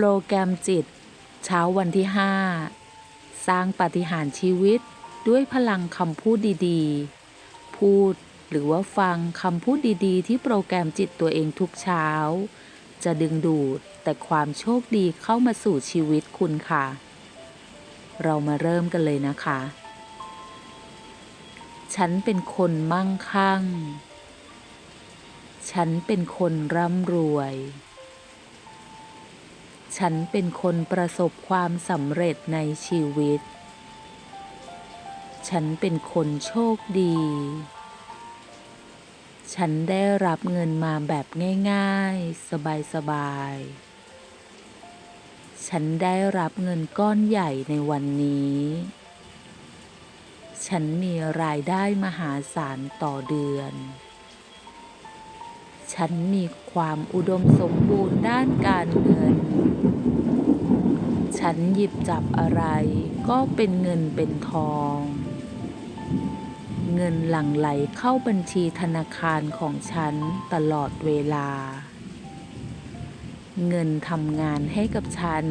โปรแกรมจิต เช้าวันที่ 5 สร้างปฏิหารชีวิตด้วยพลังคำพูดดีๆ พูดหรือว่าฟังคำพูดดีๆ ที่โปรแกรมจิตตัวเองทุกเช้า จะดึงดูดแต่ความโชคดีเข้ามาสู่ชีวิตคุณค่ะ เรามาเริ่มกันเลยนะคะ ฉันเป็นคนมั่งคั่ง ฉันเป็นคนร่ำรวย ฉันเป็นคนประสบความสำเร็จในชีวิต ฉันเป็นคนโชคดี ฉันได้รับเงินมาแบบง่ายๆ สบายๆ ฉันได้รับเงินก้อนใหญ่ในวันนี้ ฉันมีรายได้มหาศาลต่อเดือน ฉันมีความอุดมสมบูรณ์ด้านการเงิน ฉันหยิบจับอะไรก็เป็นเงินเป็นทอง เงินหลั่งไหลเข้าบัญชีธนาคารของฉันตลอดเวลา เงินทำงานให้กับฉัน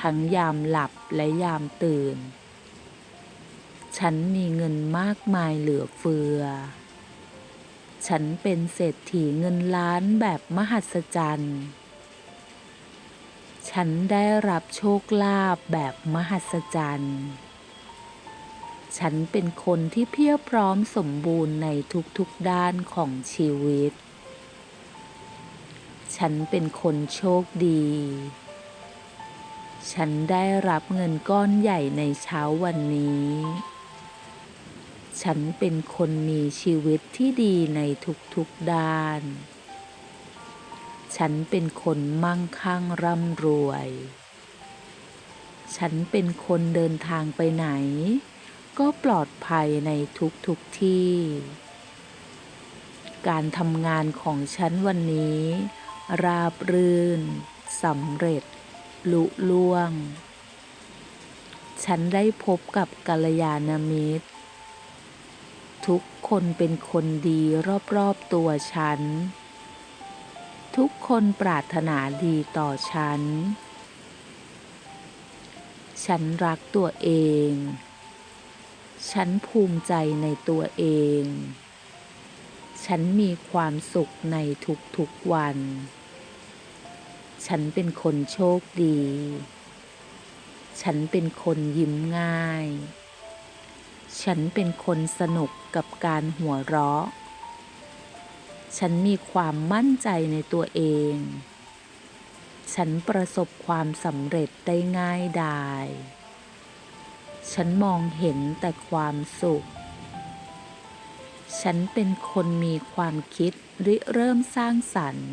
ทั้งยามหลับและยามตื่น ฉันมีเงินมากมายเหลือเฟือ ฉันเป็นเศรษฐีเงินล้านแบบมหัศจรรย์ ฉันได้รับโชคลาภแบบมหัศจรรย์ ฉันเป็นคนที่เพียบพร้อมสมบูรณ์ในทุกๆด้านของชีวิต ฉันเป็นคนโชคดี ฉันได้รับเงินก้อนใหญ่ในเช้าวันนี้ ฉันเป็นคนมีชีวิตที่ดีในทุกๆด้าน ฉันเป็นคนมั่งคั่งร่ำรวย ฉันเป็นคนเดินทางไปไหน ก็ปลอดภัยในทุกๆทที่ การทำงานของฉันวันนี้ ราบรื่นสำเร็จ ลุล่วง ฉันได้พบกับกัลยาณมิตร ทุกคนเป็นคนดีรอบๆตัวฉัน ทุกคนปรารถนาดีต่อฉัน ฉันรักตัวเอง ฉันภูมิใจในตัวเอง ฉันมีความสุขในทุกๆวัน ฉันเป็นคนโชคดี ฉันเป็นคนยิ้มง่าย ฉันเป็นคนสนุกกับการหัวเราะ ฉันมีความมั่นใจในตัวเอง ฉันประสบความสำเร็จได้ง่ายดาย ฉันมองเห็นแต่ความสุข ฉันเป็นคนมีความคิดริเริ่มสร้างสรรค์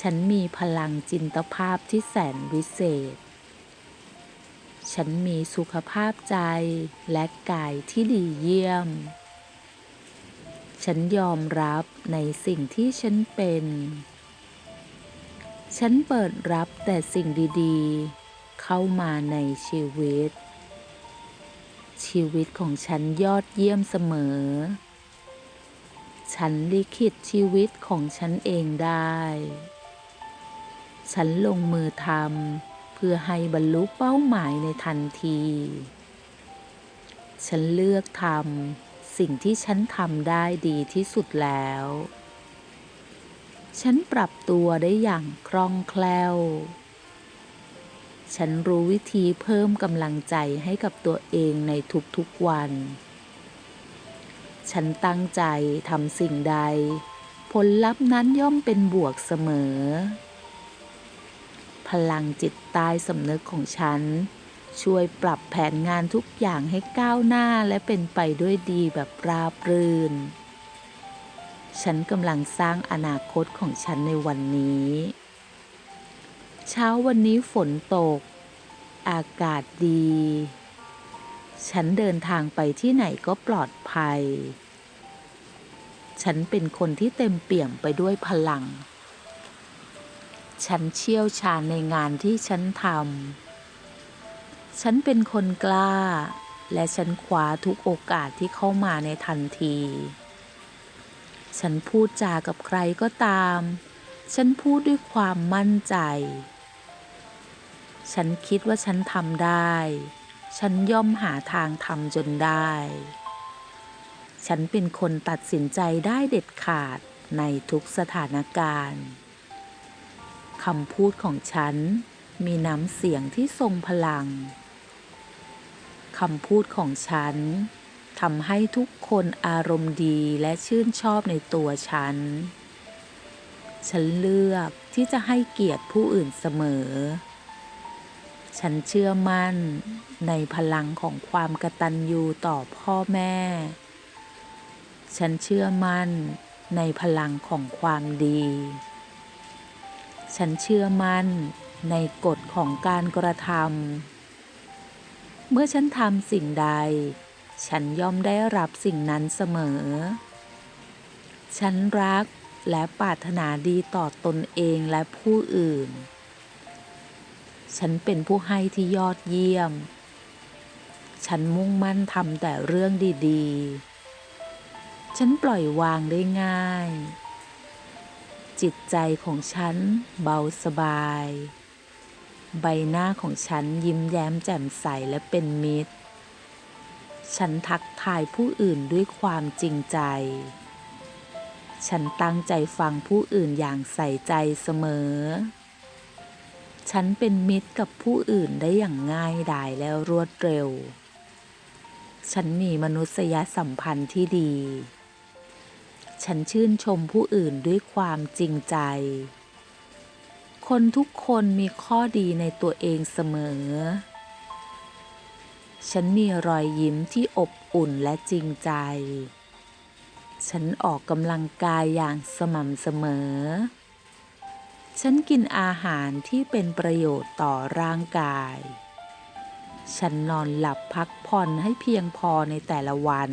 ฉันมีพลังจินตภาพที่แสนวิเศษ ฉันมีสุขภาพใจและกายที่ดีเยี่ยม ฉันยอมรับในสิ่งที่ฉันเป็น ฉันเปิดรับแต่สิ่งดีๆ เข้ามาในชีวิต ชีวิตของฉันยอดเยี่ยมเสมอ ฉันลิขิตชีวิตของฉันเองได้ ฉันลงมือทำ พื่อให้บรรลุเป้าหมายในทันที ฉันเลือกทำสิ่งที่ฉันทำได้ดีที่สุดแล้ว ฉันปรับตัวได้อย่างคล่องแคล่ว ฉันรู้วิธีเพิ่มกำลังใจให้กับตัวเองในทุกๆวัน ฉันตั้งใจทำสิ่งใด ผลลัพธ์นั้นย่อมเป็นบวกเสมอ พลังจิตใต้สำนึกของฉัน ช่วยปรับแผนงานทุกอย่างให้ก้าวหน้าและเป็นไปด้วยดีแบบราบรื่น ฉันกำลังสร้างอนาคตของฉันในวันนี้ เช้าวันนี้ฝนตก อากาศดี ฉันเดินทางไปที่ไหนก็ปลอดภัย ฉันเป็นคนที่เต็มเปี่ยมไปด้วยพลัง ฉันเชี่ยวชาญในงานที่ฉันทำ ฉันเป็นคนกล้า และฉันคว้าทุกโอกาสที่เข้ามาในทันที ฉันพูดจากับใครก็ตาม ฉันพูดด้วยความมั่นใจ ฉันคิดว่าฉันทำได้ ฉันย่อมหาทางทำจนได้ ฉันเป็นคนตัดสินใจได้เด็ดขาดในทุกสถานการณ์ คำพูดของฉัน มีน้ำเสียงที่ทรงพลัง คำพูดของฉันทำให้ทุกคนอารมณ์ดีและชื่นชอบในตัวฉัน ฉันเลือกที่จะให้เกียรติผู้อื่นเสมอ ฉันเชื่อมั่นในพลังของความกตัญญูต่อพ่อแม่ ฉันเชื่อมั่นในพลังของความดี ฉันเชื่อมั่นในกฎของการกระทำ เมื่อฉันทำสิ่งใด ฉันย่อมได้รับสิ่งนั้นเสมอ ฉันรักและปรารถนาดีต่อตนเองและผู้อื่น ฉันเป็นผู้ให้ที่ยอดเยี่ยม ฉันมุ่งมั่นทำแต่เรื่องดี ๆ ฉันปล่อยวางได้ง่าย จิตใจของฉันเบาสบาย ใบหน้าของฉันยิ้มแย้มแจ่มใสและเป็นมิตร ฉันทักทายผู้อื่นด้วยความจริงใจ ฉันตั้งใจฟังผู้อื่นอย่างใส่ใจเสมอ ฉันเป็นมิตรกับผู้อื่นได้อย่างง่ายดายและรวดเร็ว ฉันมีมนุษยสัมพันธ์ที่ดี ฉันชื่นชมผู้อื่นด้วยความจริงใจ คนทุกคนมีข้อดีในตัวเองเสมอ ฉันมีรอยยิ้มที่อบอุ่นและจริงใจ ฉันออกกำลังกายอย่างสม่ำเสมอ ฉันกินอาหารที่เป็นประโยชน์ต่อร่างกาย ฉันนอนหลับพักผ่อนให้เพียงพอในแต่ละวัน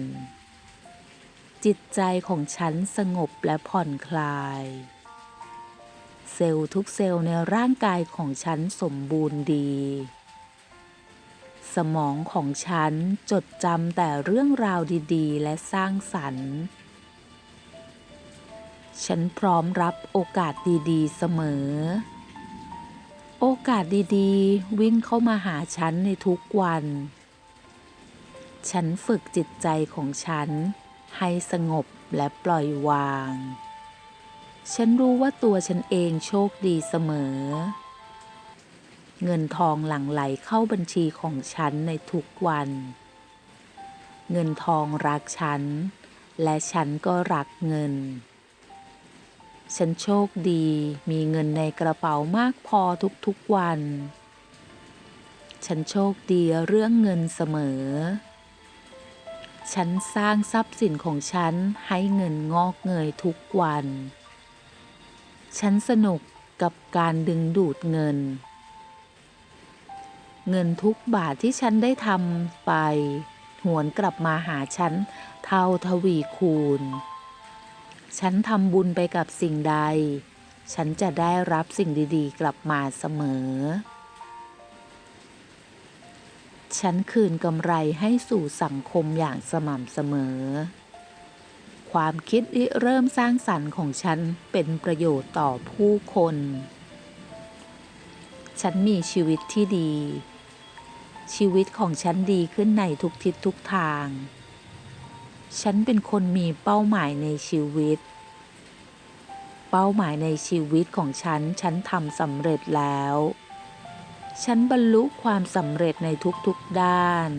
จิตใจของฉันสงบและผ่อนคลาย เซลล์ทุกเซลล์ในร่างกายของฉันสมบูรณ์ดี สมองของฉันจดจำแต่เรื่องราวดีๆ และสร้างสรรค์ ฉันพร้อมรับโอกาสดีๆ เสมอ โอกาสดีๆ วิ่งเข้ามาหาฉันในทุกวัน ฉันฝึกจิตใจของฉัน ให้สงบและปล่อยวาง ฉันรู้ว่าตัวฉันเองโชคดีเสมอ เงินทองหลั่งไหลเข้าบัญชีของฉันในทุกวัน เงินทองรักฉัน และฉันก็รักเงิน ฉันโชคดีมีเงินในกระเป๋ามากพอทุกๆวัน ฉันโชคดีเรื่องเงินเสมอ ฉันสร้างทรัพย์สินของฉันให้เงินงอกเงยทุกวัน ฉันสนุกกับการดึงดูดเงิน เงินทุกบาทที่ฉันได้ทำไป หวนกลับมาหาฉันเท่าทวีคูณ ฉันทำบุญไปกับสิ่งใด ฉันจะได้รับสิ่งดีๆ กลับมาเสมอ ฉันคืนกำไรให้สู่สังคมอย่างสม่ำเสมอ ความคิดริเริ่มสร้างสรรค์ของฉันเป็นประโยชน์ต่อผู้คน ฉันมีชีวิตที่ดี ชีวิตของฉันดีขึ้นในทุกทิศทุกทาง ฉันเป็นคนมีเป้าหมายในชีวิต เป้าหมายในชีวิตของฉัน ฉันทำสำเร็จแล้ว ฉันบรรลุความสำเร็จในทุกๆด้าน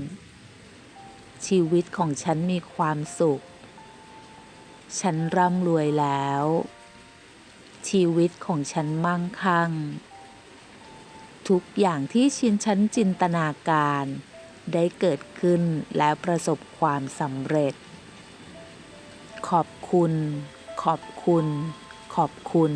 ชีวิตของฉันมีความสุข ฉันร่ำรวยแล้ว ชีวิตของฉันมั่งคั่ง ทุกอย่างที่ชินฉันจินตนาการ ได้เกิดขึ้นและประสบความสำเร็จ ขอบคุณ ขอบคุณ ขอบคุณ